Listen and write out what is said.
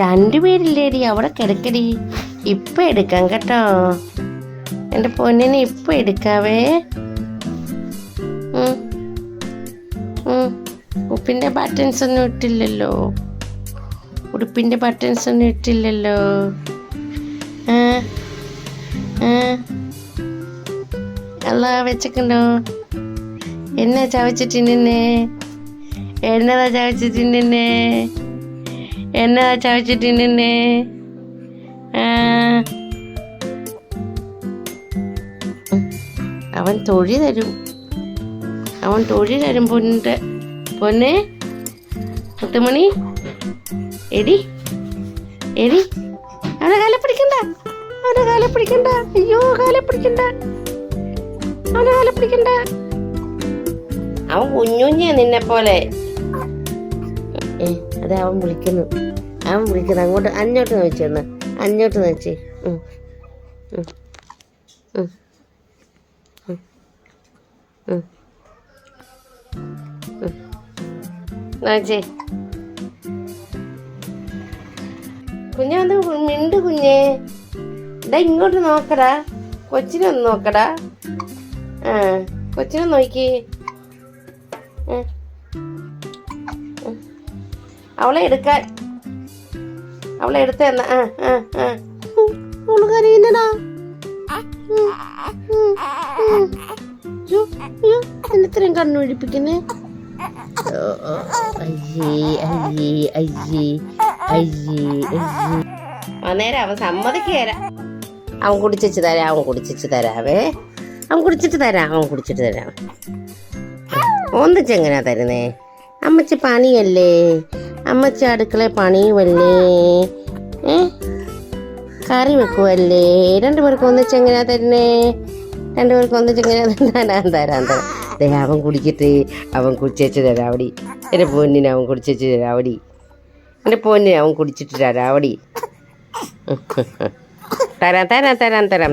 രണ്ടുപേരില്ലേടി അവിടെ കിടക്കടി. ഇപ്പം എടുക്കാം കേട്ടോ. എന്റെ പൊന്നിനെ ഇപ്പം എടുക്കാവേ. ഉപ്പിന്റെ ബട്ടൺസ് ഒന്നും ഇട്ടില്ലല്ലോ. ഉടുപ്പിന്റെ ബട്ടൺസ് ഒന്നും ഇട്ടില്ലല്ലോ. അല്ല വെച്ചക്കണ്ടോ? എന്നാ ചവച്ചിട്ടിന്നെ എന്നതാ ചവച്ചിട്ടിന്നെ എന്നതാ ചവച്ചിട്ട് നിന്നെ അവൻ തൊഴി തരും. അവൻ തൊഴി തരും പൊന്നിന്റെ പൊന്നെ? മുത്തുമണി എടി. എടി. അവനെ കാലെ പിടിക്കണ്ട. അവനെ കാലെ പിടിക്കണ്ട. അയ്യോ കാലെ പിടിക്കണ്ട. അവനെ കാലെ പിടിക്കണ്ട. അവൻ കുഞ്ഞുഞ്ഞിയാ നിന്നെ പോലെ ഏ അതെ അവൻ വിളിക്കുന്നു. അവൻ വിളിക്കുന്നു. അങ്ങോട്ട് അഞ്ഞോട്ട് നോച്ചെന്ന് അഞ്ഞോട്ട് നോച്ചേ നോച്ചേ കുഞ്ഞെ ഒന്ന് മിണ്ട് കുഞ്ഞേ. ഡാ ഇങ്ങോട്ട് നോക്കടാ. കൊച്ചിനെ ഒന്ന് നോക്കടാ. ആ കൊച്ചിനെ നോക്കി. ഉം. അവളെ എടുക്കാൻ. അവളെ എടുത്ത എന്നാ ആ ആ ആ. അവൾ കരയുന്നടാ. എന്നിത്രയും കണ്ണൊഴിപ്പിക്കുന്നേ അയ്യേ അയ്യേ അയ്യേ അയ്യേ അയ്യേ അന്നേരം അവൻ സമ്മതിക്കേല. അവൻ കുടിച്ചു തരാം അവൻ കുടിച്ചു തരാവേ. അവൻ കുടിച്ചിട്ട് തരാം അവൻ കുടിച്ചിട്ട് തരാം. ഒന്നിച്ച് എങ്ങനെയാ തരുന്നേ? അമ്മച്ചി പണിയല്ലേ? അമ്മച്ചി അടുക്കള പണിയുമല്ലേ ഏ? കറി വെക്കുമല്ലേ രണ്ടുപേർക്ക് ഒന്നിച്ച് എങ്ങനെയാ തരുന്നേ? രണ്ടുപേർക്ക് ഒന്നിച്ച് എങ്ങനെയാ തരാൻ തരാൻ തരാം ദേ അവൻ കുടിച്ചിട്ട് അവൻ കുടിച്ചേച്ച് തരാവടി. എന്റെ പൊന്നിന് അവൻ കുടിച്ചേച്ച് തരാവടി. എന്റെ പൊന്നിന് അവൻ കുടിച്ചിട്ട് തരാവടി. തരാം തരാം തരാം തരാം.